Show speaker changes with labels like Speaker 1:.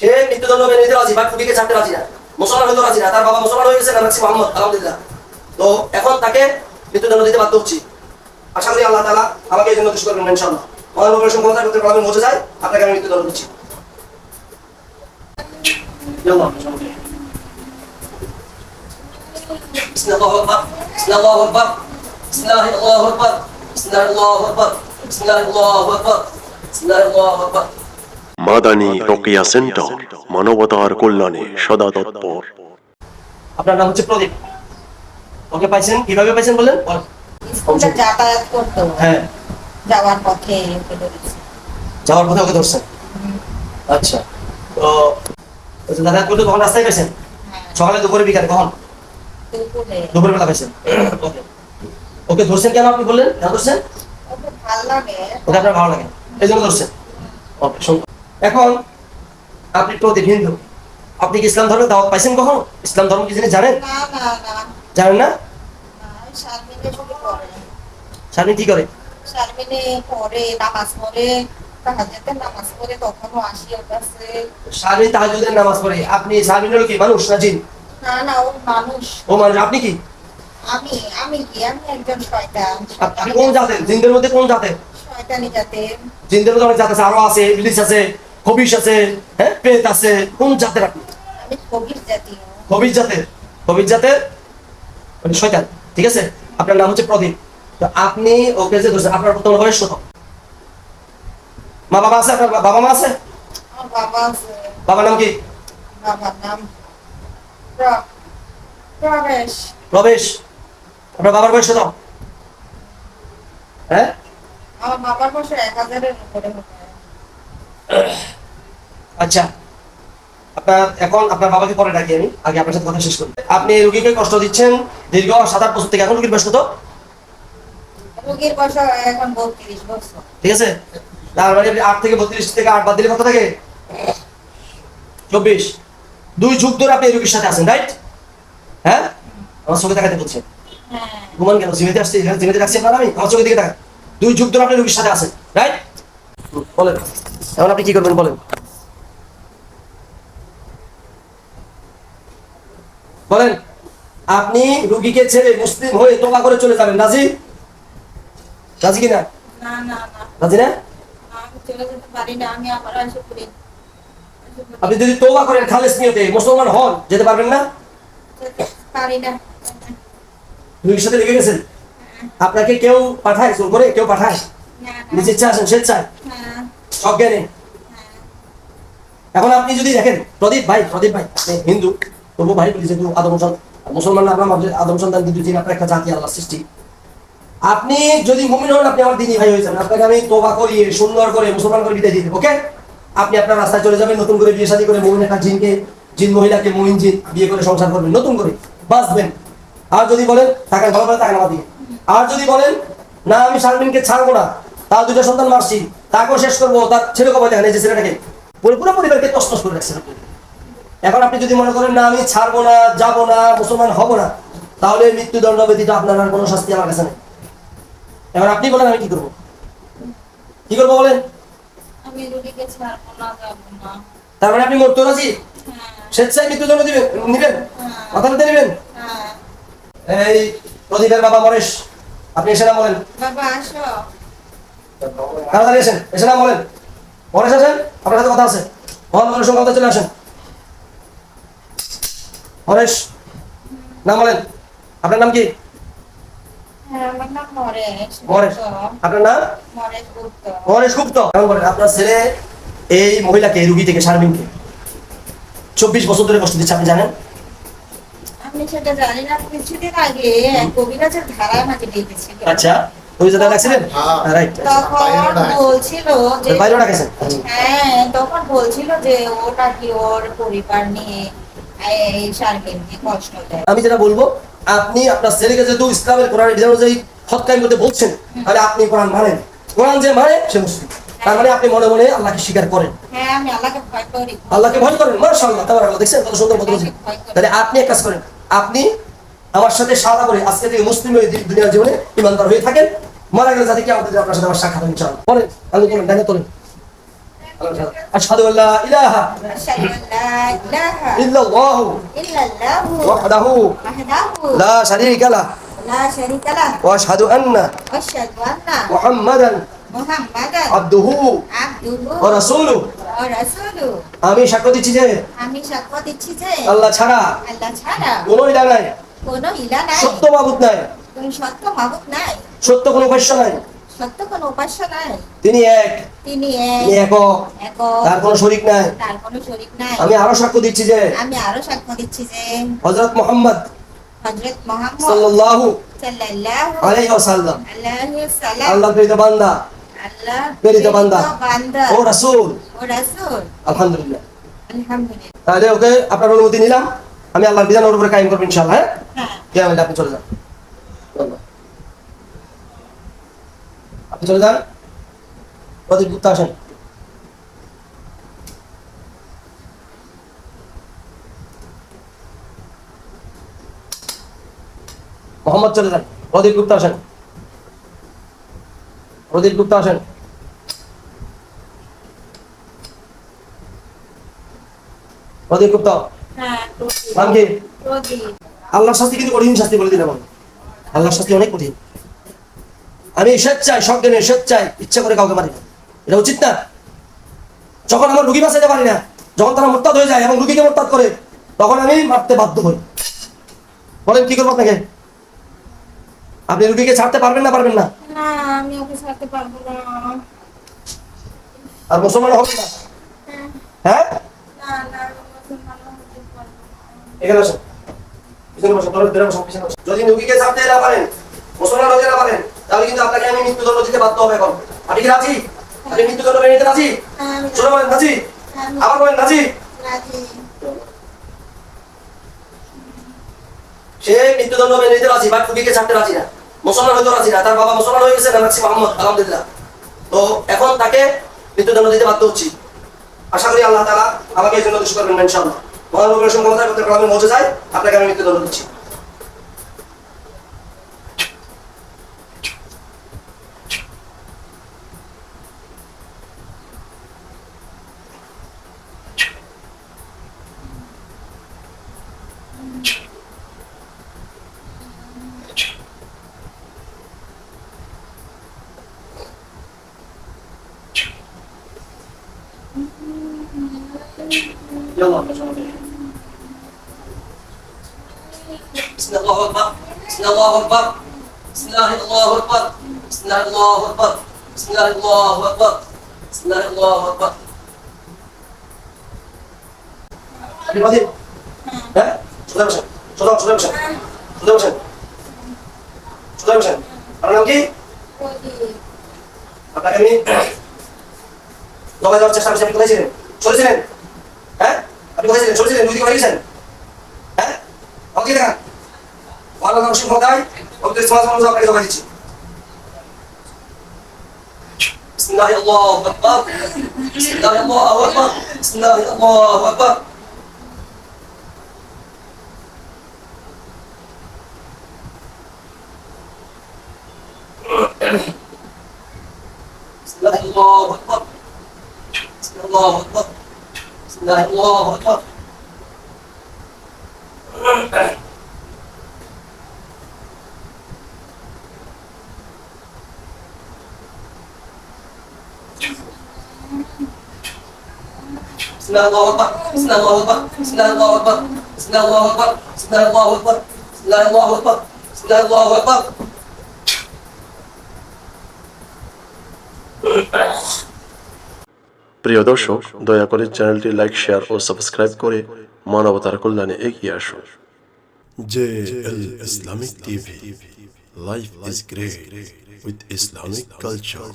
Speaker 1: সে মৃত্যুদণ্ড মেনে নিতে রাজি বাট রুগীকে ছাড়তে রাজি না মুসলমান হতে রাজি না তার বাবা মুসলমান হয়ে গেছে নাম মোহাম্মদ আলহামদুলিল্লাহ তো এখন তাকে মৃত্যুদণ্ড দিতে বাধ্য হচ্ছি আশা করি আল্লাহ তালা আমাকে এই জন্য খুশি করবেন ইনশাআল্লাহ মহান অপারেশন ক্ষমতা করতে পারবেন বোঝা যায় আপনাকে আমি মৃত্যুদণ্ড দিচ্ছি بسم الله اكبر بسم الله اكبر بسم الله الله اكبر بسم الله الله اكبر بسم الله الله اكبر بسم الله الله اكبر
Speaker 2: মাদানী রোকেয়া সেন্টার মানবতার কল্যাণে সদা তৎপর।
Speaker 1: আপনার নাম হচ্ছে প্রদীপ। ওকে পাইছেন? কীভাবে পাইছেন বলেন?
Speaker 3: স্কুলে যাতায়াত করতো
Speaker 1: হ্যাঁ।
Speaker 3: যাওয়ার পথে
Speaker 1: যাওয়ার কথা ওকে ধরছেন? আচ্ছা। তো যাতায়াত করতে তখন রাস্তায় পাইছেন
Speaker 3: হ্যাঁ,
Speaker 1: সকালে দুপুরে বিকালে কখন?
Speaker 3: দুপুরে।
Speaker 1: বেলা পাইছেন ওকে। ওকে ধরছেন কেন আপনি বললেন? কেন ধরছেন?
Speaker 3: ওকে ভালো লাগে।
Speaker 1: ওকে আপনার ভালো লাগে। এই জন্য ধরছেন। ওকে এখন আপনি প্রদীপ হিন্দু। আপনি কি ইসলাম ধর্মের দাওয়াত পাইছেন কখন? ইসলাম ধর্ম কি জিনিস জানেন? জানেন না? স্বামী কি করে?
Speaker 3: নামাজ পড়ে।
Speaker 1: স্বামী তাহাজুদের নামাজ আপনি স্বামী কি মানুষ না জিন?
Speaker 3: না না ও মানুষ।
Speaker 1: ও মানুষ আপনি কি?
Speaker 3: আমি আমি কি? আমি একজন শয়তান।
Speaker 1: আপনি কোন জাতের? জিনদের মধ্যে কোন জাতের?
Speaker 3: শয়তানি যাতে
Speaker 1: জিনদের মধ্যে অনেক জাত আছে আরও আছে ইবলিস আছে। খবিশ আছে হ্যাঁ প্রেত আছে কোন জাতের আপনি? খবিজ জাতের খবিজ জাতের? মানে শয়তান ঠিক আছে? আপনার নাম হচ্ছে প্রদীপ। তো আপনি ওকে যে ধরছেন আপনার বর্তমান বয়স কত মা বাবা আছে আপনার বাবা মা আছে?
Speaker 3: বাবা
Speaker 1: বাবার নাম কি?
Speaker 3: বাবার নাম প্রবেশ।
Speaker 1: আপনার বাবার বয়স কত? হ্যাঁ?
Speaker 3: আমার বাবার বছর এক হাজারের উপরে
Speaker 1: আচ্ছা আপনার এখন আপনার বাবাকে পরে ডাকি আমি আগে আপনার সাথে কথা শেষ করি। আপনি রুগীকে কষ্ট দিচ্ছেন দীর্ঘ সাত আট বছর থেকে এখন রুগীর বয়স কত?
Speaker 3: রোগীর বয়স এখন বত্রিশ বছর।
Speaker 1: ঠিক আছে? তার মানে আপনি আট থেকে বত্রিশ থেকে আট বাদ দিলে কত থাকে? চব্বিশ। দুই যুগ ধরে আপনি রুগীর সাথে আছেন রাইট হ্যাঁ? আমার চোখে দেখাতে বলছেন
Speaker 3: হ্যাঁ।
Speaker 1: ঘুমান কেন? জিমেতে আসছে জিমেতে রাখছি আপনার আমি? আমার চোখের দিকে তাকান। দুই যুগ ধরে আপনি রুগীর সাথে আছেন রাইট বলেন। এখন আপনি কি করবেন বলেন? বলেন আপনি রুগীকে ছেড়ে মুসলিম হয়ে তোবা করে চলে যাবেন রাজি? রাজি কিনা? রাজি না? আপনি যদি তোবা করেন খালেস নিয়তে মুসলমান হন যেতে পারবেন না? রুগীর সাথে লেগে গেছেন? আপনাকে কেউ পাঠায় জোর করে? কেউ পাঠায়। নিজের ইচ্ছা আসেন স্বেচ্ছায়?
Speaker 3: হ্যাঁ,
Speaker 1: সজ্ঞানে। এখন আপনি যদি দেখেন, প্রদীপ ভাই প্রদীপ ভাই, আপনি হিন্দু তবু ভাই বলি যেহেতু আদম মুসলমান ভাবছি আদম সন্তান কিন্তু যিনি আপনার একটা জাতি আল্লাহ সৃষ্টি। আপনি যদি মুমিন হন, আপনি আমার দিনী ভাই হয়েছেন আপনাকে আমি তোবা করিয়ে সুন্দর করে, মুসলমান করে বিদায় দিতে ওকে? আপনি আপনার রাস্তায় চলে যাবেন, নতুন করে বিয়ে শাদী করে মুমিন একটা জিনকে, জিন মহিলাকে মুমিন জিন বিয়ে করে সংসার করবেন, নতুন করে, বাঁচবেন। আর যদি বলেন, তাকান, ভালো করে তাকান আমার দিকে। আর যদি বলেন, না, আমি শারমিনকে ছাড়বো না তার দুটো সন্তান মারছি। তাকেও শেষ করব তার ছেলে কবে দেখেন এই যে ছেলেটাকে। পুরো পুরো পরিবারকে তসনস করে রাখছেন এখন আপনি যদি মনে করেন না আমি ছাড়বো না যাব না মুসলমান হব না তাহলে মৃত্যুদণ্ড ব্যতীত আপনার আর কোনো শাস্তি আমার কাছে নেই। এবার আপনি বলেন আমি কি করব? কি করব বলেন?
Speaker 3: আমি রুগীকে ছাড়বো না যাব না।
Speaker 1: তার মানে আপনি মরতে রাজি?
Speaker 3: হ্যাঁ।
Speaker 1: স্বেচ্ছায় মৃত্যুদণ্ড দিবেন নিবেন? কথা বলতে নিবেন?
Speaker 3: হ্যাঁ।
Speaker 1: এই প্রদীপের বাবা মরেশ আপনি এসে না বলেন।
Speaker 3: বাবা আসো।
Speaker 1: তাড়াতাড়ি এসেন এসে না বলেন। আসেন আপনার সাথে কথা আছে। সঙ্গে কথা চলে আসেন। নাম বলেন। আপনার নাম কি। আপনার নাম? মহেশ গুপ্ত। আপনার ছেলে এই মহিলাকে রুগী থেকে শারমিনকে। চব্বিশ বছর ধরে কষ্ট দিচ্ছে আপনি জানেন?
Speaker 3: আমি সেটা জানি না কিছুদিন আগে কবিরাজের ধারায় আমাকে ডেকেছিল
Speaker 1: আচ্ছা। ওই জায়গায় রাখছিলেন
Speaker 3: হ্যাঁ।
Speaker 1: রাইট
Speaker 3: তখন বলছিল যে
Speaker 1: বাইরে
Speaker 3: হ্যাঁ তখন বলছিল যে ও নাকি ওর পরিবার নিয়ে এই শারমিনকে কষ্ট দেয়।
Speaker 1: আমি যেটা বলব আপনি আপনার ছেলেকে যেহেতু ইসলামের কোরআন বিধান অনুযায়ী কায়েম করতে বলছেন তাহলে আপনি কোরআন মানেন। কোরআন যে মানে সে মুসলিম। তার মানে আপনি মনে মনে আল্লাহকে স্বীকার করেন।
Speaker 3: হ্যাঁ আল্লাহকে ভয় করি।
Speaker 1: আল্লাহকে ভয় করেন? মাশাআল্লাহ দেখছেন কত সুন্দর কথা বলছেন তাহলে আপনি এক কাজ করেন। আপনি আমার সাথে সাদা করে আজকে থেকে মুসলিম হয়ে দুনিয়ার জীবনে ইমানদার হয়ে থাকেন। মারা গেলে যাতে কি আমাদের আপনার সাথে আমার সাক্ষাৎ হয় ইনশাআল্লাহ বলেন আমি বলেন ডানে তোলেন আশহাদু আল্লা ইলাহা
Speaker 3: أشهد أن لا إله
Speaker 1: ইল্লাল্লাহু
Speaker 3: إلا الله
Speaker 1: ওয়াহদাহু
Speaker 3: وحده
Speaker 1: لا شريك له
Speaker 3: لا شريك له
Speaker 1: واشهد ان
Speaker 3: وأشهد أن
Speaker 1: محمدا
Speaker 3: محمدا
Speaker 1: عبده
Speaker 3: عبده
Speaker 1: ورسوله
Speaker 3: ورسوله
Speaker 1: আমি সাক্ষ্য দিচ্ছি যে
Speaker 3: আমি সাক্ষ্য দিচ্ছি যে
Speaker 1: আল্লাহ ছাড়া
Speaker 3: আল্লাহ ছাড়া
Speaker 1: কোনো ইলা নাই
Speaker 3: কোনো ইলা নাই
Speaker 1: সত্য মাবুদ নাই
Speaker 3: কোনো সত্য মাবুদ নাই
Speaker 1: সত্য কোনো উপাস্য নাই?
Speaker 3: সত্য কোনো উপাস্য নাই।
Speaker 1: তিনি এক।
Speaker 3: তিনি এক।
Speaker 1: একক। তার কোনো শরিক নাই?
Speaker 3: তার কোনো শরীক নাই।
Speaker 1: আমি আরও সাক্ষ্য দিচ্ছি যে
Speaker 3: আমি আরও সাক্ষ্য দিচ্ছি যে
Speaker 1: হযরত মুহাম্মদ
Speaker 3: হযরত মুহাম্মদ
Speaker 1: সাল্লাল্লাহু
Speaker 3: সাল্লাল্লাহু
Speaker 1: আলাইহি ওয়াসাল্লাম।
Speaker 3: আলাইহি সাল্লাম
Speaker 1: আল্লাহর প্রেরিত বান্দা।
Speaker 3: আল্লাহ
Speaker 1: প্রেরিত বান্দা।
Speaker 3: বান্দা।
Speaker 1: ও রাসূল।
Speaker 3: ও রাসূল।
Speaker 1: আলহামদুলিল্লাহ।
Speaker 3: আলহামদুলিল্লাহ।
Speaker 1: তাহলে ওকে আপনার অনুমতি নিলাম। আমি আল্লাহর বিধান ওর উপরে কায়েম করব ইনশাআল্লাহ হ্যাঁ?
Speaker 3: হ্যাঁ।
Speaker 1: আপনি চলে যান। আপনি চলে যান প্রদীপ গুপ্তা আসেন। মোহাম্মদ চলে যান। প্রদীপ গুপ্তা আসেন। প্রদীপ গুপ্তা আসেন। প্রদীপ গুপ্তা।
Speaker 3: হ্যাঁ
Speaker 1: নাম কি? আল্লাহর শাস্তি কিন্তু কঠিন শাস্তি বলে দিলাম আল্লাহর শাস্তি অনেক কঠিন। আমি স্বেচ্ছায় সজ্ঞানে স্বেচ্ছায় ইচ্ছা করে কাউকে মারি না। এটা উচিত না। যখন আমার রুগী বাঁচাইতে পারি না যখন তারা মোরতাদ হয়ে যায় এবং রুগীকে মোরতাদ করে তখন আমি মারতে বাধ্য হই। বলেন কি করব আপনাকে? আপনি রুগীকে ছাড়তে পারবেন না পারবেন না?
Speaker 3: না আমি ওকে ছাড়তে পারব না।
Speaker 1: আর মুসলমান হবে না? হ্যাঁ।
Speaker 3: না।
Speaker 1: এখানে আসেন পিছনে ধরে বসেন পিছনে বসেন। যদি রুগীকে ছাড়তে না পারেন মুসলমান হতে না পারেন তাহলে কিন্তু আপনাকে আমি মৃত্যুদণ্ড দিতে বাধ্য হবে এখন। আপনি কি রাজি? আপনি মৃত্যুদণ্ড মেনে নিতে রাজি? শোনো বলেন, রাজি? আবার বলেন, রাজি? সে মৃত্যুদণ্ড মেনে নিতে রাজি বা রুগীকে ছাড়তে রাজি না। মুসলমান হতে রাজি না, তার বাবা মুসলমান হয়ে গেছে নানাক্সি মোহাম্মদ আলহামদুলিল্লাহ। তো এখন তাকে মৃত্যুদণ্ড দিতে বাধ্য হচ্ছি। আশা করি আল্লাহ তাআলা আমাকে এই জন্য খুশি করবেন না, ইনশাআল্লাহ। মহান রবের ক্ষমতা করতে কালামে পৌঁছে যায়। আপনাকে আমি মৃত্যুদণ্ড দিচ্ছি। much. يلا مجانين. بسم الله أكبر بسم الله أكبر بسم الله الله أكبر بسم الله الله أكبر بسم الله الله أكبر بسم الله الله أكبر Ali Kadir. He? Şurada mısın? Şurada, şurada mısın? Şurada mısın? Şurada mısın? Anam
Speaker 3: ki?
Speaker 1: আপনাকে আমি দোকানে যাওয়ার চেষ্টা করছি আপনি কোথায় ছিলেন চলেছিলেন হ্যাঁ আপনি কোথায় ছিলেন চলেছিলেন দুই দিকে বাড়ি গেছেন হ্যাঁ আমাকে দেখান ভালো নাম শুভ দায় ওকে সমাজ মানুষ আপনাকে দোকান দিচ্ছি بسم الله الله اكبر بسم الله الله اكبر بسم الله الله اكبر بسم الله الله اكبر بسم الله الله اكبر بسم الله الله أكبر بسم الله الله أكبر بسم الله الله أكبر بسم الله الله أكبر بسم الله الله أكبر بسم الله الله أكبر بسم الله الله أكبر بسم الله الله اكبر
Speaker 2: প্রিয় দর্শক, দয়া করে চ্যানেলটি লাইক, শেয়ার ও সাবস্ক্রাইব করে মানবতার কল্যাণে এগিয়ে আসুন।
Speaker 4: J L Islamic TV, life is great with Islamic culture.